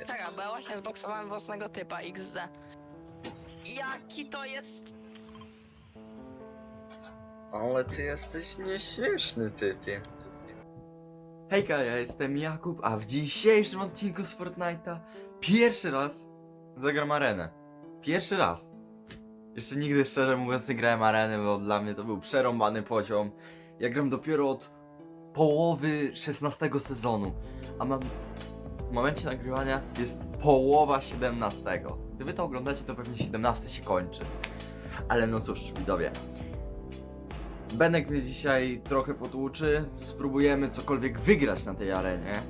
Czekaj, bo ja właśnie zboksowałem własnego typa XD. Jaki to jest... Ale ty jesteś nieśmieszny, typie. Hejka, ja jestem Jakub, a w dzisiejszym odcinku z Fortnite'a pierwszy raz zagram arenę. Pierwszy raz. Jeszcze nigdy szczerze mówiąc nie grałem areny, bo dla mnie to był przerąbany poziom. Ja gram dopiero od połowy 16 sezonu, a mam momencie nagrywania jest połowa 17. Gdy wy to oglądacie, to pewnie 17 się kończy. Ale no cóż, widzowie, Benek mnie dzisiaj trochę potłuczy. Spróbujemy cokolwiek wygrać na tej arenie.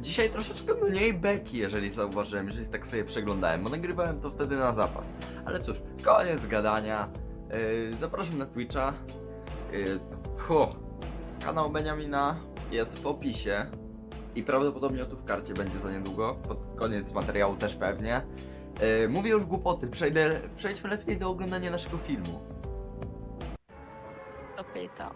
Dzisiaj troszeczkę mniej beki, jeżeli zauważyłem, jeżeli tak sobie przeglądałem, bo nagrywałem to wtedy na zapas. Ale cóż, koniec gadania. Yy, zapraszam na Twitcha. Yy, kanał Beniamina jest w opisie. I prawdopodobnie tu w karcie będzie za niedługo. Pod koniec materiału też pewnie. Yy, mówię już głupoty, przejdę, przejdźmy lepiej do oglądania naszego filmu. To pyta.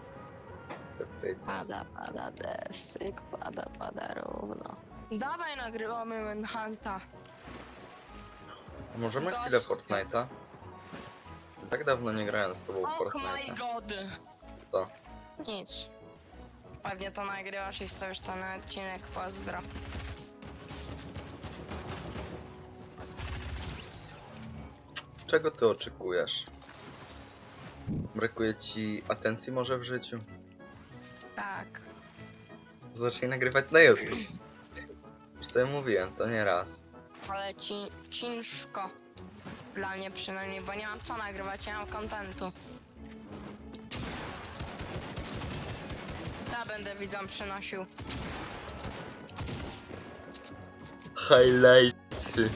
Pada, pada deszczyk, pada, pada równo. Dawaj, nagrywamy Manhunta. Możemy Gość. chwilę Fortnite'a? Tak dawno nie grałem z tobą w Oh my Fortnite'a. god. Co? Nic. Pewnie to nagrywasz i wstawisz ten odcinek, pozdro. Czego ty oczekujesz? Brakuje ci atencji może w życiu? Tak. Zacznij nagrywać na YouTube. Już to ja mówiłem, to nie raz. Ale ci ciężko. Dla mnie przynajmniej, bo nie mam co nagrywać, nie mam kontentu. Będę widzom przynosił. Highlighty.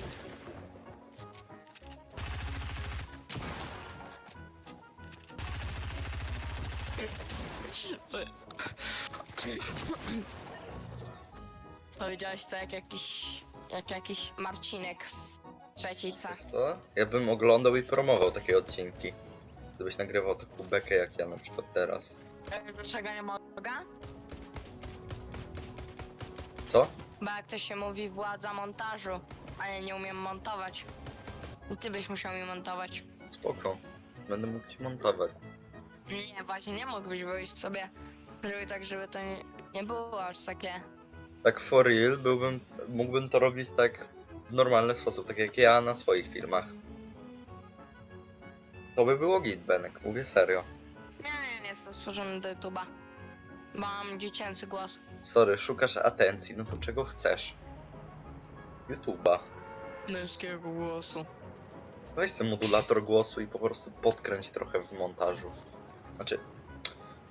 Powiedziałeś to jak jakiś, jak jakiś Marcinek z trzeciej C. Wiesz co? Ja bym oglądał i promował takie odcinki. Gdybyś nagrywał taką bekę jak ja na przykład teraz. Dlaczego nie mogę? Co? Bo jak to się mówi władza montażu, a ja nie umiem montować. I ty byś musiał mi montować. Spoko. Będę mógł ci montować. Nie, właśnie nie mógłbyś wyjść sobie. Żeby tak, żeby to nie, nie było aż takie. Tak for real byłbym, mógłbym to robić tak w normalny sposób, tak jak ja na swoich filmach. To by było git, Benek, mówię serio. Jestem stworzony do YouTube'a. Mam dziecięcy głos. Sorry, szukasz atencji, no to czego chcesz? YouTube'a. Męskiego głosu. Weź ten modulator głosu i po prostu podkręć trochę w montażu. Znaczy,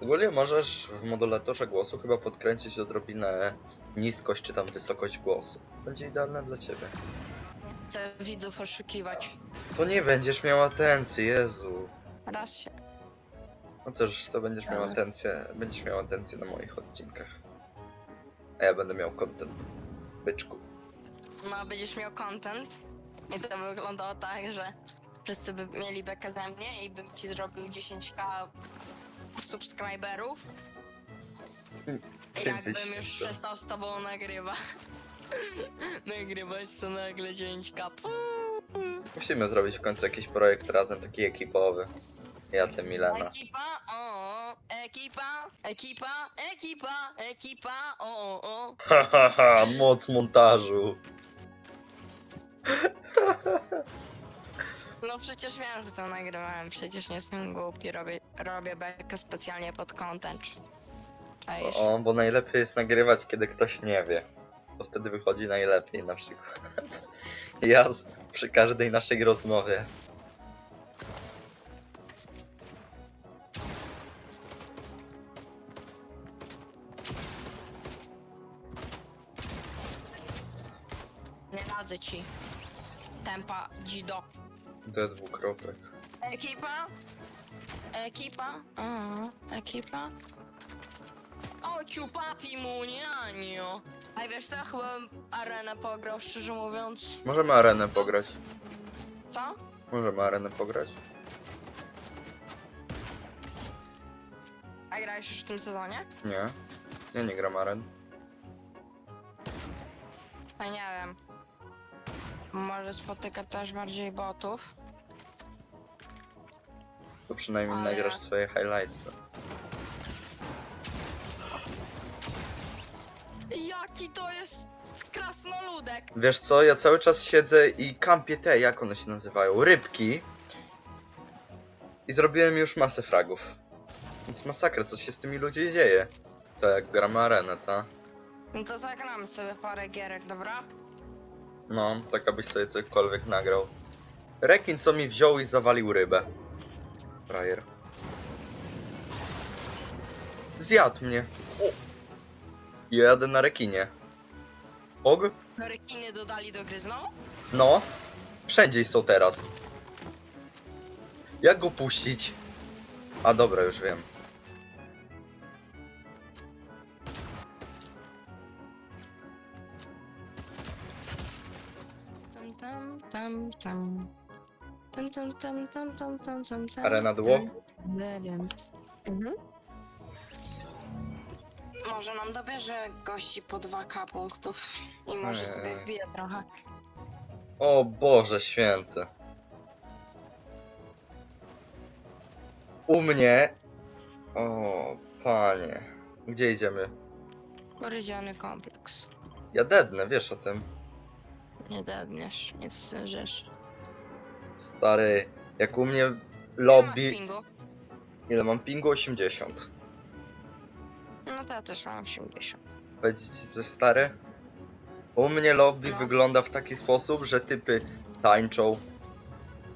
ogólnie możesz w modulatorze głosu chyba podkręcić odrobinę niskość czy tam wysokość głosu. Będzie idealne dla ciebie. Chcę widzów oszukiwać. To nie będziesz miał atencji, Jezu. Raz się. No cóż, to będziesz miał Ale- atencję, będziesz miał atencję na moich odcinkach. A ja będę miał content. Byczku. No, będziesz miał content. I to by wyglądało tak, że wszyscy by mieli bekę ze mnie i bym ci zrobił 10k subskryberów. Jakbym już przestał z tobą nagrywać. Nagrywać to nagle 9k. Musimy zrobić w końcu jakiś projekt razem, taki ekipowy. Ja, ty, Milena. Ekipa, o, ekipa, ekipa, ekipa, ekipa, o, o. Hahaha, moc montażu. No przecież wiem, że to nagrywałem, przecież nie jestem głupi, robię, robię bekę specjalnie pod content. Czaisz? O, bo najlepiej jest nagrywać, kiedy ktoś nie wie. To wtedy wychodzi najlepiej na przykład. Ja z- przy każdej naszej rozmowie. Radzę ci. Tempa, dzido. D dwukropek. Ekipa? Ekipa? Aha, ekipa? O, ciupapi mu, nianio. A wiesz co, ja chyba bym arenę pograł, szczerze mówiąc. Możemy arenę pograć. Co? Możemy arenę pograć. A grałeś już w tym sezonie? Nie. Ja nie gram aren. Ja nie wiem. Może spotyka też bardziej botów. To przynajmniej Ale nagrasz swoje highlights. Jaki to jest krasnoludek? Wiesz co, ja cały czas siedzę i kampię te, jak one się nazywają, rybki. I zrobiłem już masę fragów. Więc masakra, co się z tymi ludźmi dzieje. To jak gramy arenę, ta? No to zagramy sobie parę gierek, dobra? No, tak abyś sobie cokolwiek nagrał. Rekin co mi wziął i zawalił rybę. Frajer. Zjadł mnie. O! Ja jadę na rekinie. Og? Rekiny dodali do gry znowu? No. Wszędzie są teraz. Jak go puścić? A dobra, już wiem. Tam, tam, tam, tam. Tam, tam, tam, tam, tam, tam, tam. Arena duo? Mhm. Może nam dobierze gości po 2k punktów i może Nie. sobie wbije trochę. O Boże święty. U mnie. O panie. Gdzie idziemy? Porydziany kompleks. Ja dednę, wiesz o tym. Nie dadniesz, nie strzeżesz. Stary, jak u mnie lobby. Ile mam pingu? 80. No to ja też mam 80. Powiedzieć ci coś stary? U mnie lobby No. wygląda w taki sposób, że typy tańczą,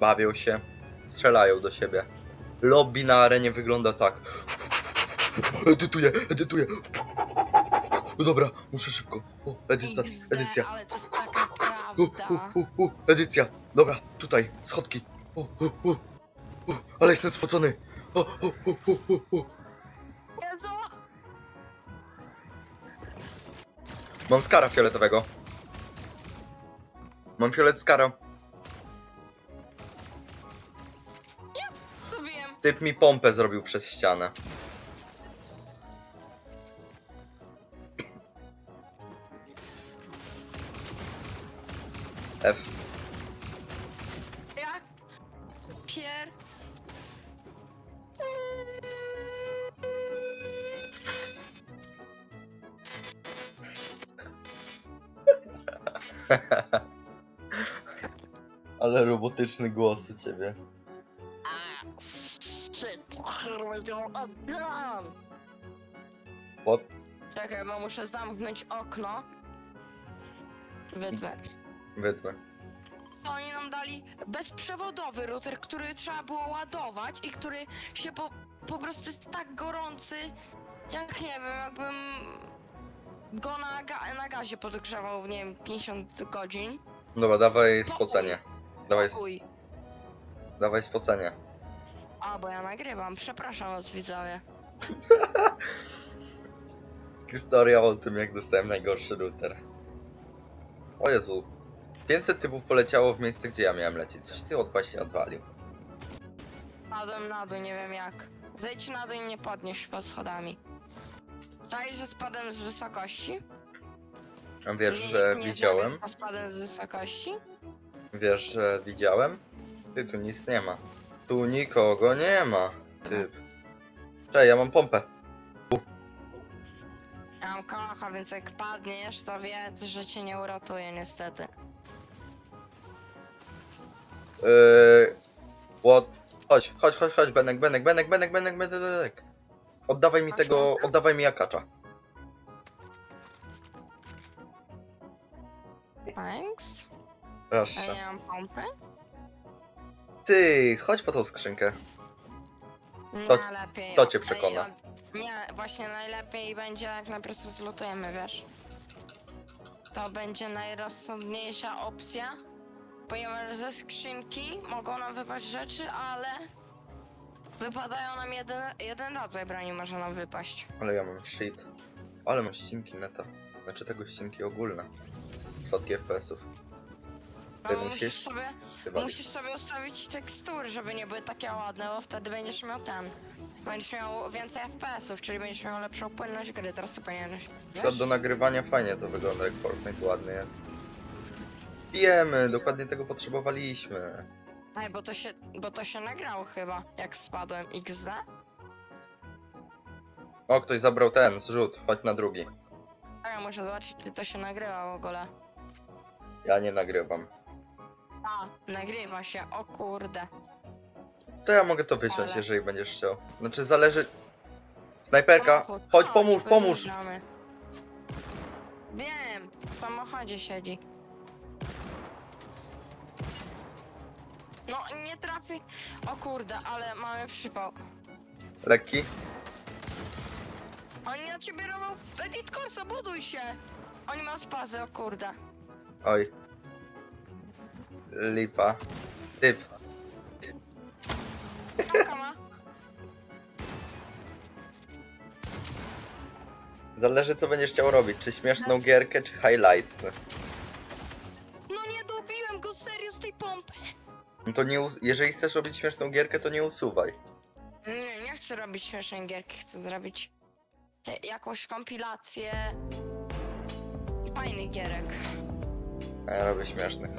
bawią się, strzelają do siebie. Lobby na arenie wygląda tak. Edytuję, edytuję. Dobra, muszę szybko. O, edycja, XD, edycja. ale to jest U, u, u, u, edycja. Dobra, tutaj, schodki. O, u, u, u, ale jestem spocony. U, u, u, u. Jezu! Mam skara fioletowego. Mam fiolet skara. Jest! Zrobiłem! Typ mi pompę zrobił przez ścianę. F. Jak? Pier... Ale robotyczny głos u ciebie. A, shit. What? Czekaj, bo muszę zamknąć okno. Wydmę. Wydmy. To oni nam dali bezprzewodowy router, który trzeba było ładować i który się po, po prostu jest tak gorący, jak nie wiem, jakbym go na, ga na gazie podgrzewał, nie wiem, 50 godzin. Dobra, dawaj spocenie. Dawaj, s- Uj. dawaj spocenie. A, bo ja nagrywam, przepraszam was widzowie. Historia o tym, jak dostałem najgorszy router. O Jezu. 500 typów poleciało w miejsce, gdzie ja miałem lecieć. Coś ty od właśnie odwalił. Padłem na dół, nie wiem jak. Zejdź na dół i nie podnieś pod schodami. Czaisz, że spadłem z wysokości? A Wiesz, Nie, że nie widziałem? Spadłem z wysokości? Wiesz, że widziałem? Ty, tu nic nie ma. Tu nikogo nie ma. Ty. Cześć, ja mam pompę. Ja mam kocha, więc jak padniesz, to wiedz, że cię nie uratuje niestety. Yy... What? Chodź, chodź, chodź, chodź, Benek, Benek, Benek, Benek, Benek, Benek, Benek. Oddawaj mi Masz tego, oddawaj mi jakacza. Thanks. A Proszę. mam pompy? Ty, chodź po tą skrzynkę. Nie, To- lepiej. to cię przekona. ja- Nie, właśnie najlepiej będzie jak najpierw zlutujemy, wiesz? To będzie najrozsądniejsza opcja, ponieważ ze skrzynki mogą nam wypaść rzeczy, ale wypadają nam jeden, jeden rodzaj broni może nam wypaść. Ale ja mam shit. Ale mam ścinki neta. Znaczy tego ścinki ogólne. Spadki FPS-ów. No, Ty musisz musisz? sobie, musisz sobie ustawić tekstury, żeby nie były takie ładne, bo wtedy będziesz miał ten. Będziesz miał więcej FPS-ów, czyli będziesz miał lepszą płynność gry, teraz to powinieneś. Na przykład do nagrywania fajnie to wygląda, jak Fortnite ładny jest. Wiemy, dokładnie tego potrzebowaliśmy. Ej, bo to się, bo to się nagrało chyba, jak spadłem XD. O, ktoś zabrał ten zrzut, chodź na drugi. A ja muszę zobaczyć, czy to się nagrywa w ogóle. Ja nie nagrywam. A, nagrywa się, o kurde. To ja mogę to wyciąć, Ale- jeżeli będziesz chciał. Znaczy, zależy... Snajperka, Samochód, chodź, pomóż, pomóż! wyjeżdżamy. Wiem, w samochodzie siedzi. No, nie trafi. O kurde, ale mamy przypał. Lekki? Oni na ciebie robią edit corsa, buduj się! Oni mają spazy, o kurde. Oj. Lipa. Typ. Ma. Zależy co będziesz chciał robić, czy śmieszną gierkę, czy highlights. No nie dobiłem go serio z tej pompy. No to nie, us- jeżeli chcesz robić śmieszną gierkę, to nie usuwaj. Nie, nie chcę robić śmiesznej gierki, chcę zrobić e, jakąś kompilację fajnych gierek. A ja robię śmiesznych.